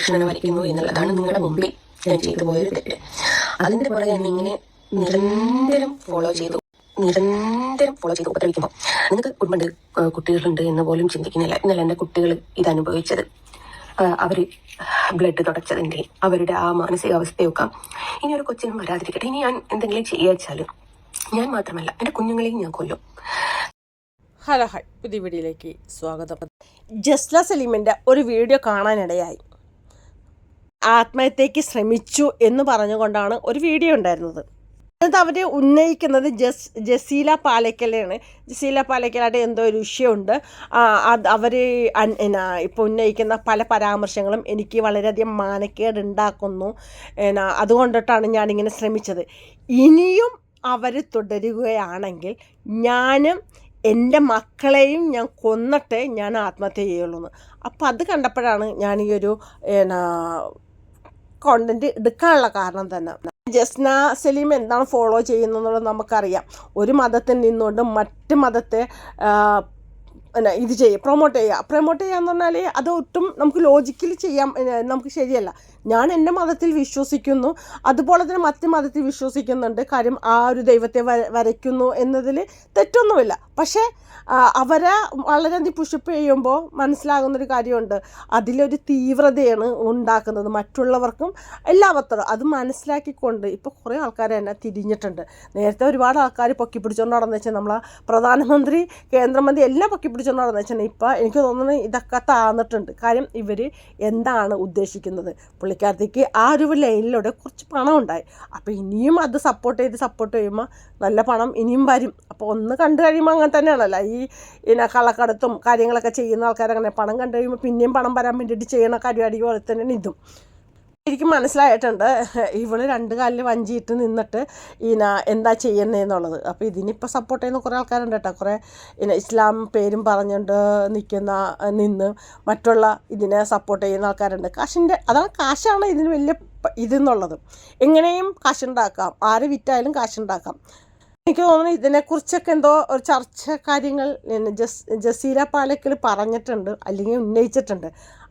കൃഷ്ണനെ വരയ്ക്കുന്നു എന്നുള്ളതാണ് നിങ്ങളുടെ മുമ്പിൽ ഞാൻ ചെയ്തു പോയൊരു തെറ്റ്. അതിന്റെ പുറകെ എന്നെ ഇങ്ങനെ നിരന്തരം ഫോളോ ചെയ്തു. നിരന്തരം ഫോളോ ചെയ്ത് ഉപദ്രവിക്കുമ്പോൾ. നിങ്ങൾക്ക് കുടുംബമുണ്ട് കുട്ടികളുണ്ട് എന്ന് പോലും ചിന്തിക്കുന്നില്ല. ഇന്നലെ എന്റെ കുട്ടികൾ ഇത് അനുഭവിച്ചത് ആ, ബ്ലഡ് തുടച്ചതിന്റെ അവരുടെ ആ മാനസികാവസ്ഥയൊക്കെ ഇനി ഒരു കൊച്ചിനും വരാതിരിക്കട്ടെ. ഇനി ഞാൻ എന്തെങ്കിലും ചെയ്യുക ഞാൻ മാത്രമല്ല എന്റെ കുഞ്ഞുങ്ങളെയും ഞാൻ കൊല്ലും. ഹലോ ഹായ് പുതിയ വീഡിയോയിലേക്ക് സ്വാഗതം. ജസ്ല സലീമിന്റെ ഒരു വീഡിയോ കാണാനിടയായി. ആത്മഹത്യക്ക് ശ്രമിച്ചു എന്ന് പറഞ്ഞുകൊണ്ടാണ് ഒരു വീഡിയോ ഉണ്ടായിരുന്നത്. അത് അവർ ഉന്നയിക്കുന്നത് ജസ് ജസീല പാലക്കലാണ് ജസീല പാലക്കലായിട്ട് എന്തോ ഒരു വിഷയമുണ്ട്. അത് അവർ എന്നാ ഇപ്പോൾ ഉന്നയിക്കുന്ന പല പരാമർശങ്ങളും എനിക്ക് വളരെയധികം മാനക്കേട് ഉണ്ടാക്കുന്നു എന്നാ അതുകൊണ്ടിട്ടാണ് ഞാനിങ്ങനെ ശ്രമിച്ചത്. ഇനിയും അവർ തുടരുകയാണെങ്കിൽ ഞാനും എന്റെ മക്കളെയും ഞാൻ കൊന്നിട്ടേ ഞാൻ ആത്മഹത്യ ചെയ്യുള്ളൂ എന്ന് അപ്പം അത് കണ്ടപ്പോഴാണ് ഞാൻ ഈ ഒരു എന്നാ കോണ്ടന്റ് എടുക്കാനുള്ള കാരണം തന്നെ. ജസ്ന സലീം എന്താണ് ഫോളോ ചെയ്യുന്നതെന്നുള്ളത് നമുക്കറിയാം. ഒരു മതത്തിൽ നിന്നുകൊണ്ട് മറ്റ് മതത്തെ പിന്നെ ഇത് ചെയ്യുക പ്രൊമോട്ട് ചെയ്യുക പ്രൊമോട്ട് ചെയ്യുക എന്ന് പറഞ്ഞാൽ അത് ഒട്ടും നമുക്ക് ലോജിക്കലി ചെയ്യാൻ നമുക്ക് ശരിയല്ല. ഞാൻ എന്റെ മതത്തിൽ വിശ്വസിക്കുന്നു. അതുപോലെ തന്നെ മറ്റ് മതത്തിൽ വിശ്വസിക്കുന്നുണ്ട്. കാര്യം ആ ഒരു ദൈവത്തെ വര വരയ്ക്കുന്നു എന്നതിൽ തെറ്റൊന്നുമില്ല. പക്ഷേ അവരെ വളരെയധികം പുഷപ്പ് ചെയ്യുമ്പോൾ മനസ്സിലാകുന്നൊരു കാര്യമുണ്ട്. അതിലൊരു തീവ്രതയാണ് ഉണ്ടാക്കുന്നത് മറ്റുള്ളവർക്കും എല്ലാവർക്കും. അത് മനസ്സിലാക്കിക്കൊണ്ട് ഇപ്പോൾ കുറേ ആൾക്കാർ എന്നെ തിരിഞ്ഞിട്ടുണ്ട്. നേരത്തെ ഒരുപാട് ആൾക്കാർ പൊക്കി പിടിച്ചുകൊണ്ട് നടന്നു വെച്ചാൽ നമ്മളെ പ്രധാനമന്ത്രി കേന്ദ്രമന്ത്രി എല്ലാം പൊക്കി പിടിച്ചുകൊണ്ട് നടന്നു വെച്ചാൽ ഇപ്പോൾ എനിക്ക് തോന്നുന്നത് ഇതൊക്കെ താന്നിട്ടുണ്ട്. കാര്യം ഇവർ എന്താണ് ഉദ്ദേശിക്കുന്നത്? പുള്ളിക്കാരത്തേക്ക് ആ ഒരു ലൈനിലൂടെ കുറച്ച് പണം ഉണ്ടായി. അപ്പോൾ ഇനിയും അത് സപ്പോർട്ട് ചെയ്ത് സപ്പോർട്ട് ചെയ്യുമ്പോൾ നല്ല പണം ഇനിയും വരും. അപ്പോൾ ഒന്ന് കണ്ടു കഴിയുമ്പോൾ അങ്ങനെ തന്നെയാണല്ലോ. ഈ പിന്നെ കള്ളക്കടത്തും കാര്യങ്ങളൊക്കെ ചെയ്യുന്ന ആൾക്കാരങ്ങനെ പണം കണ്ടു കഴിയുമ്പോൾ പിന്നെയും പണം വരാൻ വേണ്ടിയിട്ട് ചെയ്യണ പരിപാടി പോലെ തന്നെയാണ് ഇതും. എനിക്ക് മനസ്സിലായിട്ടുണ്ട്. ഇവൾ രണ്ട് കാലിൽ വഞ്ചിയിട്ട് നിന്നിട്ട് ഇന എന്താ ചെയ്യുന്നതെന്നുള്ളത് അപ്പോൾ ഇതിനിപ്പോൾ സപ്പോർട്ട് ചെയ്യുന്ന കുറേ ആൾക്കാരുണ്ട് കേട്ടോ. കുറേ ഇന ഇസ്ലാം പേരും പറഞ്ഞുകൊണ്ട് നിൽക്കുന്ന നിന്ന് മറ്റുള്ള ഇതിനെ സപ്പോർട്ട് ചെയ്യുന്ന ആൾക്കാരുണ്ട്. കാശിന്റെ അതാണ് കാശാണ് ഇതിന് വലിയ ഇതെന്നുള്ളത് എങ്ങനെയും കാശുണ്ടാക്കാം. ആര് വിറ്റായാലും കാശുണ്ടാക്കാം. എനിക്ക് തോന്നുന്നു ഇതിനെക്കുറിച്ചൊക്കെ എന്തോ ഒരു ചർച്ച കാര്യങ്ങൾ ജസ് ജസീല പാലക്കൽ പറഞ്ഞിട്ടുണ്ട് അല്ലെങ്കിൽ ഉന്നയിച്ചിട്ടുണ്ട്.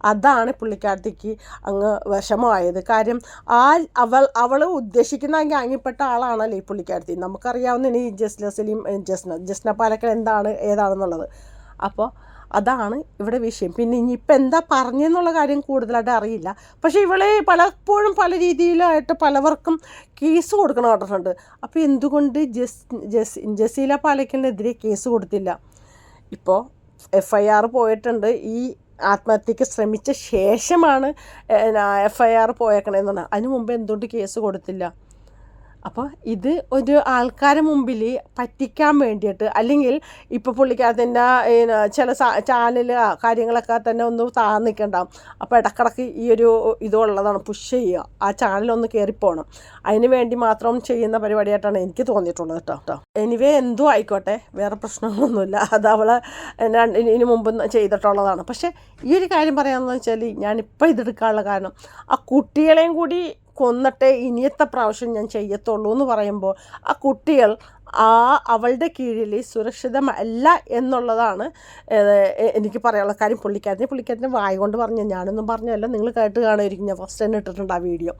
അതാണ് പുള്ളിക്കാരത്തേക്ക് അങ്ങ് വിഷമമായത്. കാര്യം ആ അവൾ അവൾ ഉദ്ദേശിക്കുന്ന അങ്ങിപ്പെട്ട ആളാണല്ലോ ഈ പുള്ളിക്കാരത്തി. നമുക്കറിയാവുന്ന ഇനി ജസ്ല സലീം ജസ്ന ജസ്ന പാലക്കൽ എന്താണ് ഏതാണെന്നുള്ളത്. അപ്പോൾ അതാണ് ഇവിടെ വിഷയം. പിന്നെ ഇനിയിപ്പോൾ എന്താ പറഞ്ഞെന്നുള്ള കാര്യം കൂടുതലായിട്ട് അറിയില്ല. പക്ഷേ ഇവളെ പലപ്പോഴും പല രീതിയിലായിട്ട് പലവർക്കും കേസ് കൊടുക്കണം പറഞ്ഞിട്ടുണ്ട് അപ്പോൾ എന്തുകൊണ്ട് ജസ് ജസ് ജസീല പാലക്കലിനെതിരെ കേസ് കൊടുത്തില്ല? ഇപ്പോൾ എഫ് ഐ ആർ പോയിട്ടുണ്ട്. ഈ ആത്മഹത്യക്ക് ശ്രമിച്ച ശേഷമാണ് എഫ് ഐ ആർ പോയേക്കണേന്ന് പറഞ്ഞാൽ അതിന് മുമ്പ് എന്തുകൊണ്ട് കേസ് കൊടുത്തില്ല? അപ്പോൾ ഇത് ഒരു ആൾക്കാരെ മുമ്പിൽ പറ്റിക്കാൻ വേണ്ടിയിട്ട് അല്ലെങ്കിൽ ഇപ്പോൾ പുള്ളിക്കകത്തിന്റെ ചില ചാനൽ കാര്യങ്ങളൊക്കെ തന്നെ ഒന്ന് താഴ്ന്നു നിൽക്കണ്ടാവും അപ്പോൾ ഇടക്കിടക്ക് ഈ ഒരു ഇതുള്ളതാണ് പുഷ് ചെയ്യുക. ആ ചാനലൊന്ന് കയറിപ്പോകണം അതിന് വേണ്ടി മാത്രം ചെയ്യുന്ന പരിപാടിയായിട്ടാണ് എനിക്ക് തോന്നിയിട്ടുള്ളത് കേട്ടോ കേട്ടോ. എനിവേ എന്തോ ആയിക്കോട്ടെ. വേറെ പ്രശ്നങ്ങളൊന്നുമില്ല. അത് അവൾ ഇതിന് മുമ്പ് ചെയ്തിട്ടുള്ളതാണ്. പക്ഷേ ഈ ഒരു കാര്യം പറയാമെന്ന് വെച്ചാൽ ഞാനിപ്പോൾ ഇതെടുക്കാനുള്ള കാരണം ആ കുട്ടികളെയും കൂടി കൊന്നിട്ടേ ഇനിയത്തെ പ്രാവശ്യം ഞാൻ ചെയ്യത്തുള്ളൂ എന്ന് പറയുമ്പോൾ ആ കുട്ടികൾ ആ അവളുടെ കീഴിൽ സുരക്ഷിതമല്ല എന്നുള്ളതാണ് എനിക്ക് പറയാനുള്ള കാര്യം. പുള്ളിക്കാരനെ പുള്ളിക്കാരനെ വായ കൊണ്ട് പറഞ്ഞു ഞാനൊന്നും പറഞ്ഞല്ല നിങ്ങൾ കേട്ട് കാണുമായിരിക്കും. ഞാൻ ഫസ്റ്റ് തന്നെ ഇട്ടിട്ടുണ്ട് ആ വീഡിയോ.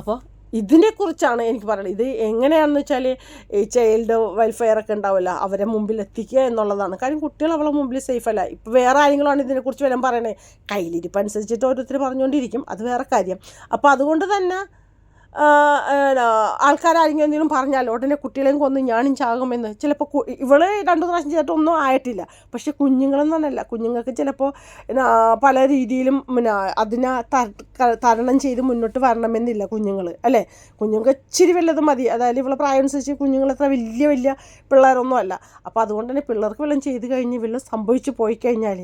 അപ്പോൾ ഇതിനെക്കുറിച്ചാണ് എനിക്ക് പറയുന്നത് ഇത് എങ്ങനെയാണെന്ന് വെച്ചാൽ ഈ ചൈൽഡ് വെൽഫെയർ ഒക്കെ ഉണ്ടാവില്ല അവരെ മുമ്പിൽ എത്തിക്കുക എന്നുള്ളതാണ്. കാര്യം കുട്ടികൾ അവളെ മുമ്പിൽ സേഫ് അല്ല. ഇപ്പോൾ വേറെ ആരെങ്കിലുമാണ് ഇതിനെക്കുറിച്ച് വല്ലതും പറയണേ? കയ്യിലിരിപ്പ് അനുസരിച്ചിട്ട് ഓരോരുത്തർ പറഞ്ഞുകൊണ്ടിരിക്കും. അത് വേറെ കാര്യം. അപ്പോൾ അതുകൊണ്ട് തന്നെ ആൾക്കാരാരെങ്കിലും എന്തെങ്കിലും പറഞ്ഞാൽ ഉടനെ കുട്ടികളെയും കൊന്ന് ഞാനും ചാകുമെന്ന്. ചിലപ്പോൾ ഇവൾ രണ്ടു പ്രാവശ്യം ചെയ്തിട്ടൊന്നും ആയിട്ടില്ല. പക്ഷെ കുഞ്ഞുങ്ങളെന്ന് പറഞ്ഞല്ല കുഞ്ഞുങ്ങൾക്ക് ചിലപ്പോൾ പല രീതിയിലും പിന്നെ അതിനെ തരണം ചെയ്ത് മുന്നോട്ട് വരണമെന്നില്ല കുഞ്ഞുങ്ങൾ അല്ലേ? കുഞ്ഞുങ്ങൾക്ക് ഇച്ചിരി വല്ലത് മതി. അതായത് ഇവളെ പ്രായം അനുസരിച്ച് കുഞ്ഞുങ്ങൾ അത്ര വലിയ വലിയ പിള്ളേരൊന്നും അല്ല അപ്പോൾ അതുകൊണ്ട് തന്നെ പിള്ളേർക്ക് വല്ലതും ചെയ്ത് കഴിഞ്ഞ് വല്ലതും സംഭവിച്ചു പോയി കഴിഞ്ഞാൽ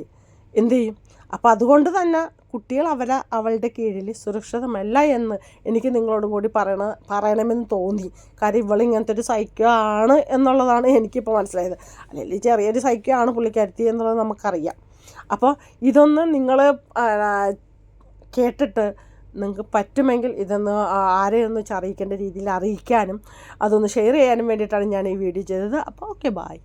എന്ത് ചെയ്യും? അപ്പോൾ അതുകൊണ്ട് തന്നെ കുട്ടികൾ അവരെ അവളുടെ കീഴിൽ സുരക്ഷിതമല്ല എന്ന് എനിക്ക് നിങ്ങളോട് കൂടി പറയണ പറയണമെന്ന് തോന്നി. കാര്യം ഇവൾ ഇങ്ങനത്തെ ഒരു സൈക്കോ എന്നുള്ളതാണ് എനിക്കിപ്പോൾ മനസ്സിലായത്. അല്ലെങ്കിൽ ചെറിയൊരു സൈക്കോ പുള്ളിക്കാരത്തി എന്നുള്ളത് നമുക്കറിയാം. അപ്പോൾ ഇതൊന്ന് നിങ്ങൾ കേട്ടിട്ട് നിങ്ങൾക്ക് പറ്റുമെങ്കിൽ ഇതൊന്ന് ആരെയൊന്ന് വെച്ച് അറിയിക്കേണ്ട രീതിയിൽ അറിയിക്കാനും അതൊന്ന് ഷെയർ ചെയ്യാനും വേണ്ടിയിട്ടാണ് ഞാൻ ഈ വീഡിയോ ചെയ്തത്. അപ്പോൾ ഓക്കെ ബായ്